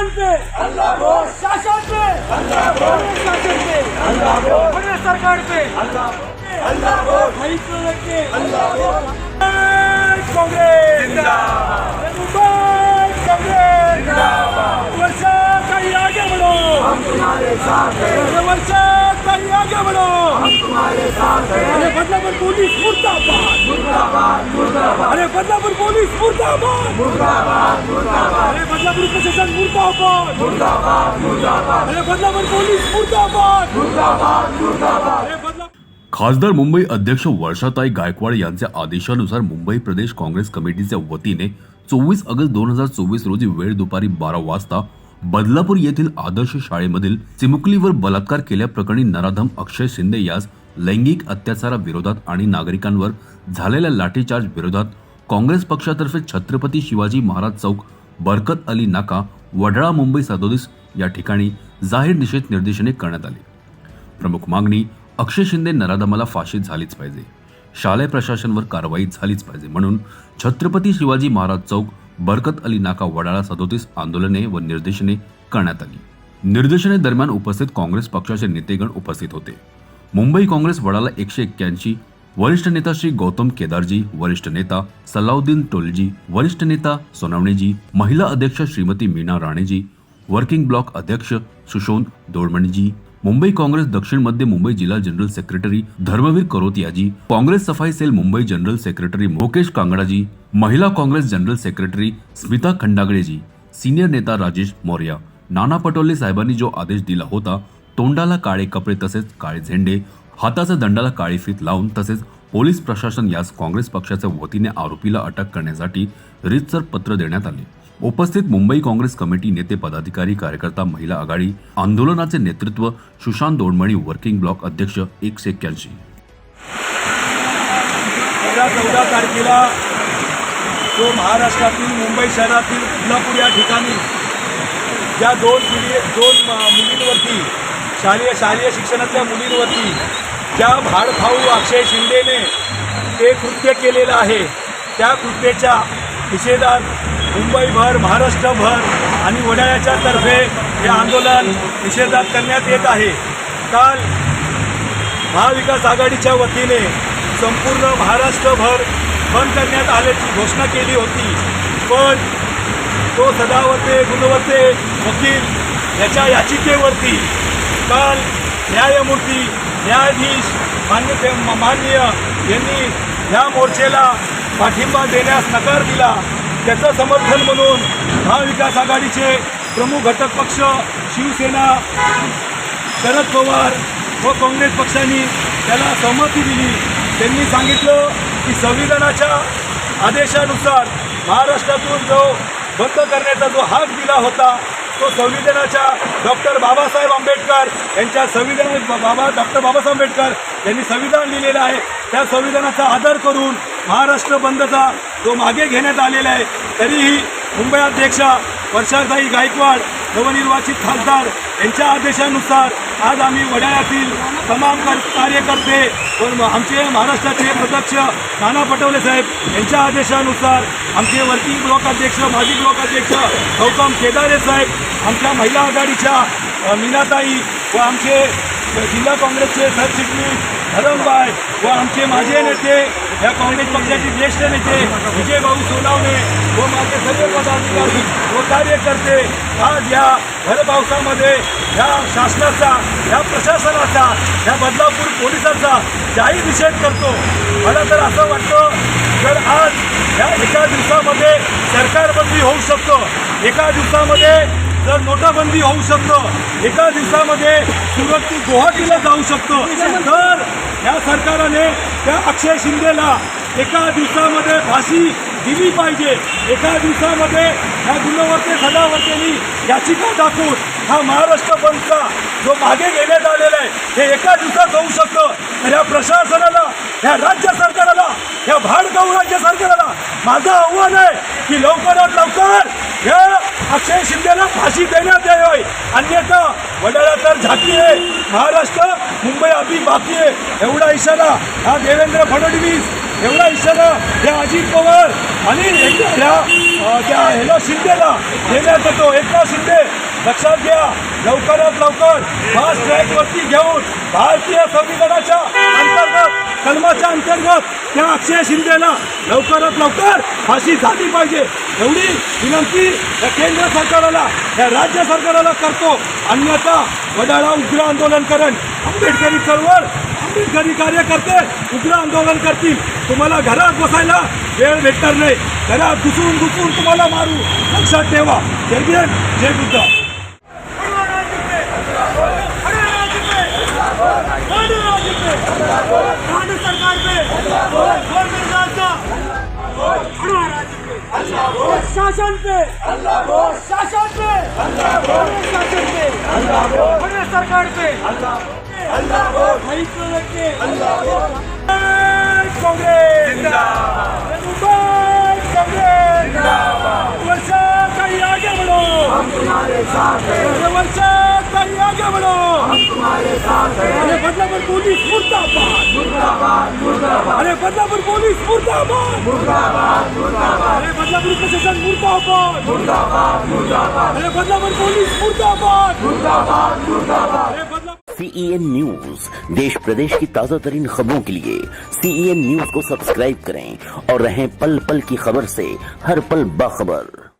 शासन पे शासन पे शासन पे बड़े सरकार पे कांग्रेस कांग्रेस वर्षा कहीं आगे बढ़ो वर्षा कहीं आगे बढ़ो अरे मुर्दाबाद अरे बदलापुर पुलिस मुर्दाबाद! अरे बदलापुर प्रशासन मुर्दाबाद! अरे बदलापुर पोलीस मुर्दाबाद! अरे बदलापूर खासदार मुंबई अध्यक्ष वर्षाताई गायकवाड यांच्या आदेशानुसार मुंबई प्रदेश काँग्रेस कमिटीच्या वतीने चोवीस ऑगस्ट दोन हजार चोवीस रोजी वेळ दुपारी बारा वाजता बदलापूर येथील आदर्श शाळेमधील चिमुकलीवर बलात्कार केल्याप्रकरणी नराधम अक्षय शिंदे यास लैंगिक अत्याचाराविरोधात आणि नागरिकांवर झालेल्या लाठीचार्ज विरोधात काँग्रेस पक्षातर्फे छत्रपती शिवाजी महाराज चौक बरकत अली नाका वडाळा मुंबई सदोदीस या ठिकाणी जाहीर निषेध निर्देशने करण्यात आली. प्रमुख मागणी अक्षय शिंदे नराधमाला फाशी झालीच पाहिजे. शालेय प्रशासनवर कारवाई झालीच पाहिजे म्हणून छत्रपती शिवाजी महाराज चौक बरकत अली नाका वडाळा सदोतीस आंदोलने व निर्देशने करण्यात आली. निर्देशने दरम्यान उपस्थित काँग्रेस पक्षाचे नेतेगण उपस्थित होते. मुंबई काँग्रेस वडाला एकशे एक्क्याऐंशी वरिष्ठ नेता श्री गौतम केदारजी वरिष्ठ नेता सलाउद्दीन टोलजी वरिष्ठ नेता सोनावणेजी महिला अध्यक्ष श्रीमती मीना राणेजी वर्किंग ब्लॉक अध्यक्ष सुशोन दोडमणीजी मुंबई काँग्रेस दक्षिण मध्य मुंबई जिल्हा जनरल सेक्रेटरी धर्मवीर करोतियाजी काँग्रेस सफाई cell Mumbai general secretary Mukesh Kangdaji महिला Congress general secretary Smita Khandagaleji senior नेता राजेश मौर्या नाना पटोले साहेबांनी जो आदेश दिला होता तोंडाला काळे कपडे तसेच काळे झेंडे हाताच्या दंडाला काळी फीत लावून तसेच पोलीस प्रशासन यास काँग्रेस पक्षाच्या वतीने आरोपीला अटक करण्यासाठी रितसर पत्र देण्यात आले. उपस्थित मुंबई काँग्रेस कमिटी नेते पदाधिकारी कार्यकर्ता महिला आघाडी आंदोलनाचे नेतृत्व सुशांत दोडमणी वर्किंग ब्लॉक अध्यक्ष एकशे एक्क्याऐंशी. चौदा तारखेला जो महाराष्ट्रातील मुंबई शहरातील कोल्हापूर या ठिकाणी ज्या दोन दोन मुलींवरती शालेय शालेय शिक्षणातल्या मुलींवरती ज्या भाडभाऊ अक्षय शिंदेने ते कृत्य केलेलं आहे त्या कृत्याच्या निषेधात मुंबईभर महाराष्ट्रभर आणि वडाळ्याच्या तर्फे हे आंदोलन निषेधात करण्यात येत आहे. काल महाविकास आघाडीच्या वतीने संपूर्ण महाराष्ट्रभर बंद करण्यात आल्याची घोषणा केली होती. पण तो सदावते गुणवत्ते वकील याच्या याचिकेवरती काल न्यायमूर्ती न्यायाधीश मान्य ते- माननीय यांनी ह्या मोर्चेला पाठिंबा देण्यास नकार दिला. त्याचं समर्थन म्हणून महाविकास आघाडीचे प्रमुख घटक पक्ष शिवसेना शरद पवार व काँग्रेस पक्षांनी त्याला सहमती दिली. त्यांनी सांगितलं की संविधानाच्या आदेशानुसार महाराष्ट्रातून जो बंद करण्याचा जो हाक दिला होता तो संविधानाच्या डॉक्टर बाबासाहेब आंबेडकर यांच्या संविधान बाबा डॉक्टर बाबासाहेब आंबेडकर यांनी संविधान लिहिलेलं आहे. त्या संविधानाचा आदर करून महाराष्ट्र बंदचा जो मागे घेण्यात आलेला आहे तरीही मुंबई अध्यक्षा वर्षाताई गायकवाड नवनिर्वाचित खासदार यांच्या आदेशानुसार आज आम्ही वडाळ्यातील तमाम कार्यकर्ते व आमचे महाराष्ट्राचे प्रत्यक्ष नाना पटोले साहेब यांच्या आदेशानुसार आमचे वर्किंग ब्लॉक अध्यक्ष माजी ब्लॉक अध्यक्ष गौतम केदारे साहेब आमच्या महिला आघाडीच्या मीनाताई व आमचे जिल्हा काँग्रेसचे सरचिटणीस धरमबाय व आमचे माझे नेते या काँग्रेस पक्षाचे ज्येष्ठ नेते विजयभाऊ सोनावणे व माझे सर्व पदाधिकारी व कार्यकर्ते आज या भरपावसामध्ये ह्या शासनाचा ह्या प्रशासनाचा ह्या बदलापूर पोलिसांचा जाहीर निषेध करतो. मला तर असं वाटतं तर आज ह्या एका दिवसामध्ये सरकारबंदी होऊ शकतं एका दिवसामध्ये जर नोटाबंदी होऊ शकतं एका दिवसामध्ये सुरत ते गुवाहाटीला जाऊ शकतं तर या सरकारने त्या अक्षय शिंदेला एका दिवसामध्ये फाशी दिली पाहिजे. एका दिवसामध्ये ह्या गुणवत्ते सदावर्तेनी याचिका दाखवून हा महाराष्ट्र बंदचा जो मागे घेण्यात आलेला आहे हे एका दिवसात होऊ शकतं. तर या प्रशासनाला ह्या राज्य सरकारला ह्या भाडगाव राज्य सरकारला माझं आव्हान आहे की लवकरात लवकर या अक्षय शिंदेला फाशी देण्यात यावी. अन्यथा वडाळा तर झाकी आहे. महाराष्ट्र मुंबई अभी बाकी आहे. एवढा इशारा हा देवेंद्र फडणवीस एवढा इशारा या अजित पवार आणि ह्या त्या ह्याला शिंदेला देण्यात येतो. एकनाथ शिंदे लक्षात घ्या लवकरात लवकर फास्ट ट्रॅकवरती घेऊन भारतीय संविधानाच्या अंतर कलमाच्या अंतर्गत त्या अक्षय शिंदेला लवकरात लवकर फाशी झाली पाहिजे. एवढी विनंती या केंद्र सरकारला या राज्य सरकारला करतो. अन्यथा वडाळा उग्र आंदोलन करण आंबेडकरी चळवळ आंबेडकरी कार्यकर्ते उग्र आंदोलन करतील. तुम्हाला घरात बसायला वेळ भेटणार नाही. घरात घुसून घुसून तुम्हाला मारू. लक्षात ठेवा. जय भीम जय बुद्ध. राज्य सरकार शासन पे शासन पे शासन पे सरकार पे अरे बदलापुर पुलिस मुर्दाबाद। अरे बदलापुर पुलिस मुर्दाबाद। अरे बदलापुर प्रशासन मुर्दाबाद। अरे बदलापुर पुलिस मुर्दाबाद। अरे बदला सीईएन न्यूज़ देश प्रदेश की ताज़ा तरीन खबरों के लिए सीईएन न्यूज़ को सब्सक्राइब करें और रहें पल पल की खबर से हर पल बाखबर।